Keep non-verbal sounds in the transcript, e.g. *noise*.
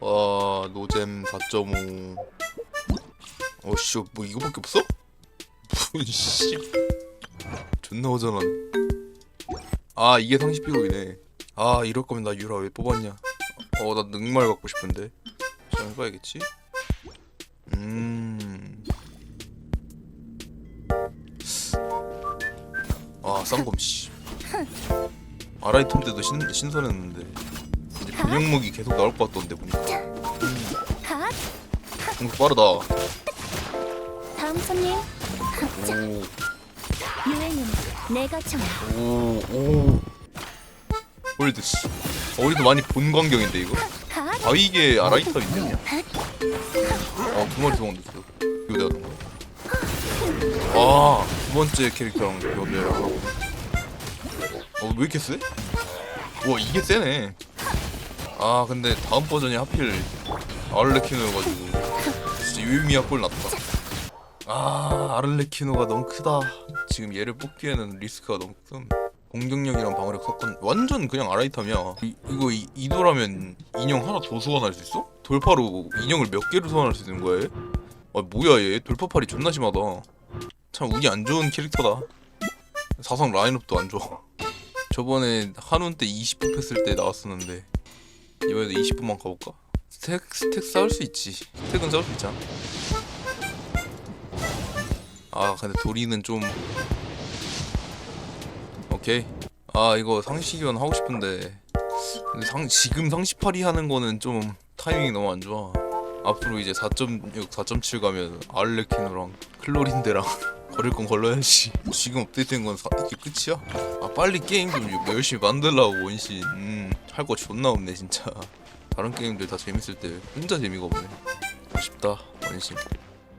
와 노잼 4.5 어씨 뭐 이거밖에 없어? 무슨 씨. 존나 허전한. 아 이게 상시 픽업이네. 아 이럴 거면 나 유라 왜 뽑았냐? 어 나 능말 갖고 싶은데. 자 해봐야겠지? 음. 아 쌍검 씨. 아라이톤 때도 신, 신선했는데 분영목이 계속 나올 것 같던데 보니까 갓 공격 빠르다 다음 손님 유행은 내가 정해 오, 오, 오. 홀드 씨. 어, 우리도 많이 본 광경인데 이거. 갓아 이게 아라이탑인데. 어, 두 마리 도망됐어. 이거 내가 던 거야. 아, 두 번째 캐릭터랑 비교를 하고. 어, 왜 이렇게 세? 와, 이게 세네. 아, 근데 다음 버전이 하필 아르레키노여가지고 진짜 유의미한 꼴 났다. 아, 아르레키노가 너무 크다. 지금 얘를 뽑기에는 리스크가 너무 큰. 공격력이랑 방어력 섞은 완전 그냥 아라이탐이야. 이, 이거 이, 이도라면 인형 하나 더 소환할 수 있어? 돌파로 인형을 몇 개를 소환할 수 있는 거야? 얘? 아 뭐야 얘 돌파팔이 존나 심하다. 참 운이 안 좋은 캐릭터다. 사상 라인업도 안 좋아. 저번에 한운 때 20분 했을 때 나왔었는데 이번에도 20분만 가볼까? 스택 스택 쌓을 수 있지. 스택은 쌓을 수 있잖아. 아 근데 도리는 좀 오케이 아 이거 상시기원 하고 싶은데 상, 지금 상시팔이 하는 거는 좀 타이밍이 너무 안 좋아 앞으로 이제 4.6, 4.7 가면 아르레키노랑 클로린데랑 *laughs* 걸을 건 걸러야지. 지금 업데이트된 건 사, 이게 끝이야? 아 빨리 게임 좀 열심히 만들라고 원신. 음, 할 거 존나 없네 진짜. 다른 게임들 다 재밌을 때 혼자 재미가 없네. 아쉽다 원신